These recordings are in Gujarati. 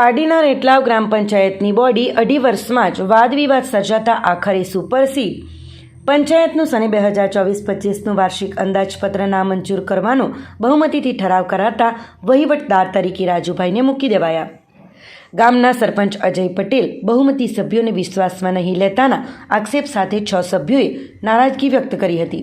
પારડીના રેટલાવ ગ્રામ પંચાયતની બોડી અઢી વર્ષમાં જ વાદવિવાદ સર્જાતા આખરે સુપરસી પંચાયતનું સને બે હજાર ચોવીસ પચીસનું વાર્ષિક અંદાજપત્ર નામંજૂર કરવાનો બહુમતીથી ઠરાવ કરાતા વહીવટદાર તરીકે રાજુભાઈને મૂકી દેવાયા. ગામના સરપંચ અજય પટેલ બહુમતી સભ્યોને વિશ્વાસમાં નહીં લેતાના આક્ષેપ સાથે છ સભ્યોએ નારાજગી વ્યક્ત કરી હતી.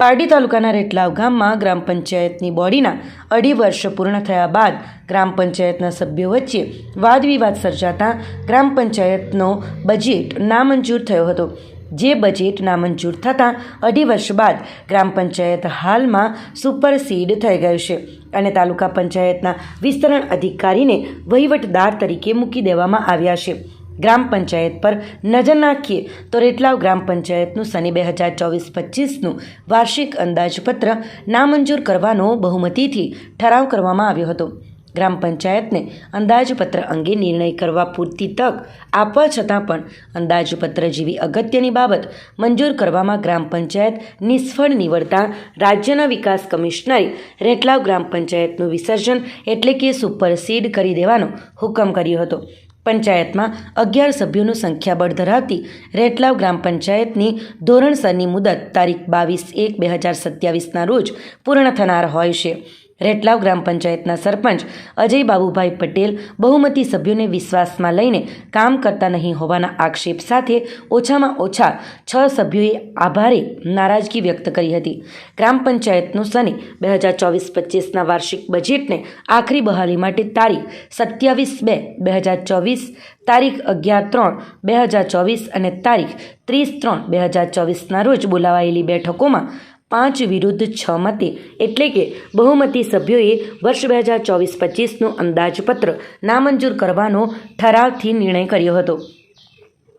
પારડી તાલુકાના રેટલાવ ગામમાં ગ્રામ પંચાયતની બોડીના અઢી વર્ષ પૂર્ણ થયા બાદ ગ્રામ પંચાયતના સભ્યો વચ્ચે વાદવિવાદ સર્જાતા ગ્રામ પંચાયતનો બજેટ નામંજૂર થયો હતો. જે બજેટ નામંજૂર થતાં અઢી વર્ષ બાદ ગ્રામ પંચાયત હાલમાં સુપરસીડ થઈ ગયું છે અને તાલુકા પંચાયતના વિસ્તરણ અધિકારીને વહીવટદાર તરીકે મૂકી દેવામાં આવ્યા છે. ગ્રામ પંચાયત પર નજર નાખીએ તો રેટલાવ ગ્રામ પંચાયતનું સને બે હજાર ચોવીસ પચીસનું વાર્ષિક અંદાજપત્ર નામંજૂર કરવાનો બહુમતીથી ઠરાવ કરવામાં આવ્યો હતો. ગ્રામ પંચાયતને અંદાજપત્ર અંગે નિર્ણય કરવા પૂરતી તક આપવા છતાં પણ અંદાજપત્ર જેવી અગત્યની બાબત મંજૂર કરવામાં ગ્રામ પંચાયત નિષ્ફળ નીવડતા રાજ્યના વિકાસ કમિશનરે રેટલાવ ગ્રામ પંચાયતનું વિસર્જન એટલે કે સુપરસીડ કરી દેવાનો હુકમ કર્યો હતો. પંચાયતમાં અગિયાર સભ્યોનું સંખ્યાબળ ધરાવતી રેટલાવ ગ્રામ પંચાયતની ધોરણસરની મુદત તારીખ બાવીસ એક બે હજાર સત્યાવીસના રોજ પૂર્ણ થનાર હોય છે. રેટલાવ ગ્રામ પંચાયતના સરપંચ અજય બાબુભાઈ પટેલ બહુમતી સભ્યોને વિશ્વાસમાં લઈને કામ કરતા નહીં હોવાના આક્ષેપ સાથે ઓછામાં ઓછા છ સભ્યોએ આભારે નારાજગી વ્યક્ત કરી હતી. ગ્રામ પંચાયતનું સને બે હજાર ચોવીસ પચીસના વાર્ષિક બજેટને આખરી બહાલી માટે તારીખ સત્યાવીસ બે બે હજાર ચોવીસ, તારીખ અગિયાર ત્રણ બે હજાર ચોવીસ અને તારીખ ત્રીસ ત્રણ બે હજાર ચોવીસના રોજ બોલાવાયેલી બેઠકોમાં પાંચ વિરુદ્ધ છ મતે. એટલે કે બહુમતી સભ્યોએ વર્ષ બે હજાર ચોવીસ પચીસનું અંદાજપત્ર નામંજૂર કરવાનો ઠરાવથી નિર્ણય કર્યો હતો.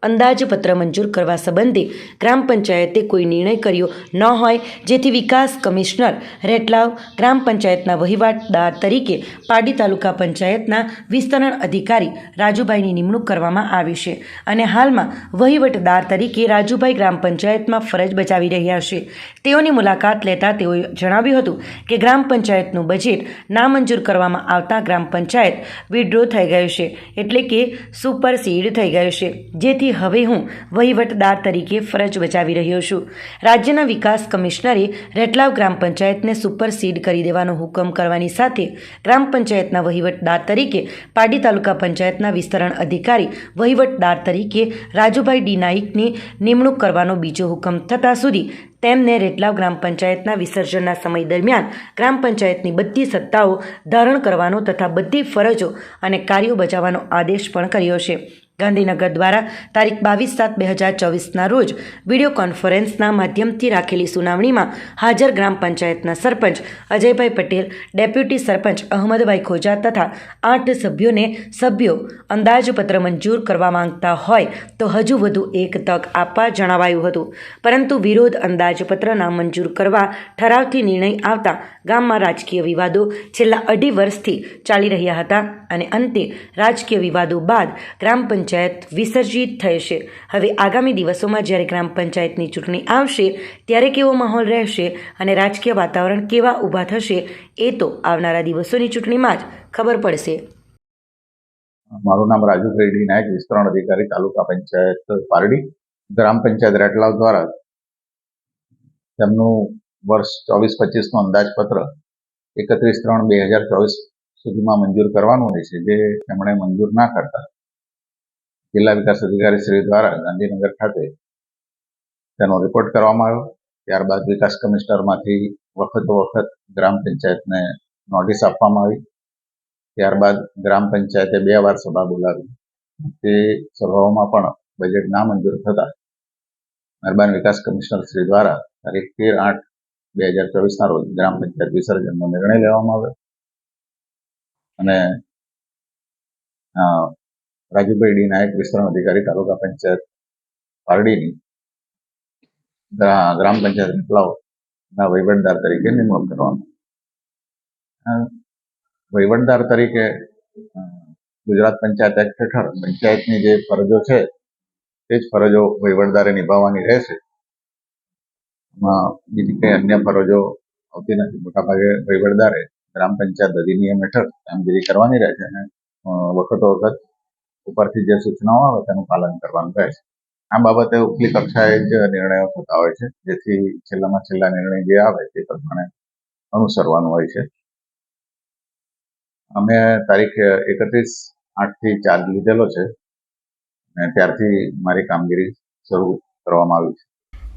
અંદાજપત્ર મંજૂર કરવા સંબંધે ગ્રામ પંચાયતે કોઈ નિર્ણય કર્યો ન હોય, જેથી વિકાસ કમિશનર રેટલાવ ગ્રામ પંચાયતના વહીવટદાર તરીકે પાડી તાલુકા પંચાયતના વિસ્તરણ અધિકારી રાજુભાઈની નિમણૂક કરવામાં આવી છે અને હાલમાં વહીવટદાર તરીકે રાજુભાઈ ગ્રામ પંચાયતમાં ફરજ બજાવી રહ્યા છે. તેઓની મુલાકાત લેતા તેઓએ જણાવ્યું હતું કે ગ્રામ પંચાયતનું બજેટ નામંજૂર કરવામાં આવતા ગ્રામ પંચાયત વિડ્રો થઈ ગયું છે, એટલે કે સુપરસીડ થઈ ગયું છે, જેથી હવે હું વહીવટદાર તરીકે ફરજ બજાવી રહ્યો છું. રાજ્યના વિકાસ કમિશનરે રેટલાવ ગ્રામ પંચાયતને સુપરસીડ કરી દેવાનો હુકમ કરવાની સાથે ગ્રામ પંચાયતના વહીવટદાર તરીકે પાડી તાલુકા પંચાયતના વિસ્તરણ અધિકારી વહીવટદાર તરીકે રાજુભાઈ ડી નાઈકની નિમણૂક કરવાનો બીજો હુકમ થતાં સુધી તેમને રેટલાવ ગ્રામ પંચાયતના વિસર્જનના સમય દરમિયાન ગ્રામ પંચાયતની બધી સત્તાઓ ધારણ કરવાનો તથા બધી ફરજો અને કાર્યો બજાવવાનો આદેશ પણ કર્યો છે. ગાંધીનગર દ્વારા તારીખ બાવીસ સાત બે હજાર ચોવીસના રોજ વીડિયો કોન્ફરન્સના માધ્યમથી રાખેલી સુનાવણીમાં હાજર ગ્રામ પંચાયતના સરપંચ અજયભાઈ પટેલ, ડેપ્યુટી સરપંચ અહમદભાઈ ખોજા તથા આઠ સભ્યોને સભ્યો અંદાજપત્ર મંજૂર કરવા માંગતા હોય તો હજુ વધુ એક તક આપવા જણાવાયું હતું. પરંતુ વિરોધ અંદાજપત્ર નામંજૂર કરવા ઠરાવથી નિર્ણય આવતા ગામમાં રાજકીય વિવાદો છેલ્લા અઢી વર્ષથી ચાલી રહ્યા હતા અને અંતે રાજકીય વિવાદો બાદ ગ્રામ પંચાયત વિસર્જિત થઈ છે. હવે આગામી દિવસોમાં જ્યારે ગ્રામ પંચાયતની ચૂંટણી આવશે, ત્યારે કેવો માહોલ રહેશે અને રાજકીય વાતાવરણ કેવા ઊભા થશે, એ તો આવનારા દિવસોની ચૂંટણીમાં જ ખબર પડશે. મારું નામ રાજુ રેડ્ડી નાયક, વિસ્તરણ અધિકારી, તાલુકા પંચાયત પારડી, ગ્રામ પંચાયત રેટલાવ દ્વારા. તેમનું વર્ષ ચોવીસ પચીસનું અંદાજપત્ર એકત્રીસ ત્રણ બે હજાર ચોવીસ સુધીમાં મંજૂર કરવાનું હોય છે, જે તેમણે મંજૂર ના કરતા. જિલ્લા વિકાસ અધિકારી શ્રી દ્વારા ગાંધીનગર ખાતે તેનો રિપોર્ટ કરવામાં આવ્યો. ત્યારબાદ વિકાસ કમિશનરમાંથી વખતો વખત ગ્રામ પંચાયતને નોટિસ આપવામાં આવી. ત્યારબાદ ગ્રામ પંચાયતે બે વાર સભા બોલાવી. તે સભાઓમાં પણ બજેટ ના મંજૂર થતા મહેરબાન વિકાસ કમિશનર શ્રી દ્વારા તારીખ તેર આઠ બે હજાર ચોવીસના રોજ ગ્રામ પંચાયત વિસર્જનનો નિર્ણય લેવામાં આવ્યો. અને રાજુભાઈ ડી નાયક વિસ્તરણ અધિકારી, તાલુકા પંચાયત પારડીની ગ્રામ પંચાયત ના વહીવટદાર તરીકે નિમણૂક કરવામાં વહીવટદાર તરીકે ગુજરાત પંચાયત એક્ટ હેઠળ પંચાયતની જે ફરજો છે, તે જ ફરજો વહીવટદારે નિભાવવાની રહેશે. બીજી કંઈ અન્ય ફરજો આવતી નથી. મોટાભાગે વહીવટદારે ગ્રામ પંચાયત અધિનિયમ હેઠળ કામગીરી કરવાની રહેશે અને વખતો વખત ઉપરથી જે સૂચનાઓ આવે તેનું પાલન કરવાનું રહે છે. આ બાબતે ઉપલી કક્ષાએ જ નિર્ણયો થતા હોય છે. જેથી છેલ્લામાં છેલ્લા નિર્ણય જે આવે તે પ્રમાણે અનુસરવાનું હોય છે. અમે તારીખ એકત્રીસ આઠથી ચાર્જ લીધેલો છે. અને ત્યારથી મારી કામગીરી શરૂ કરવામાં આવી છે.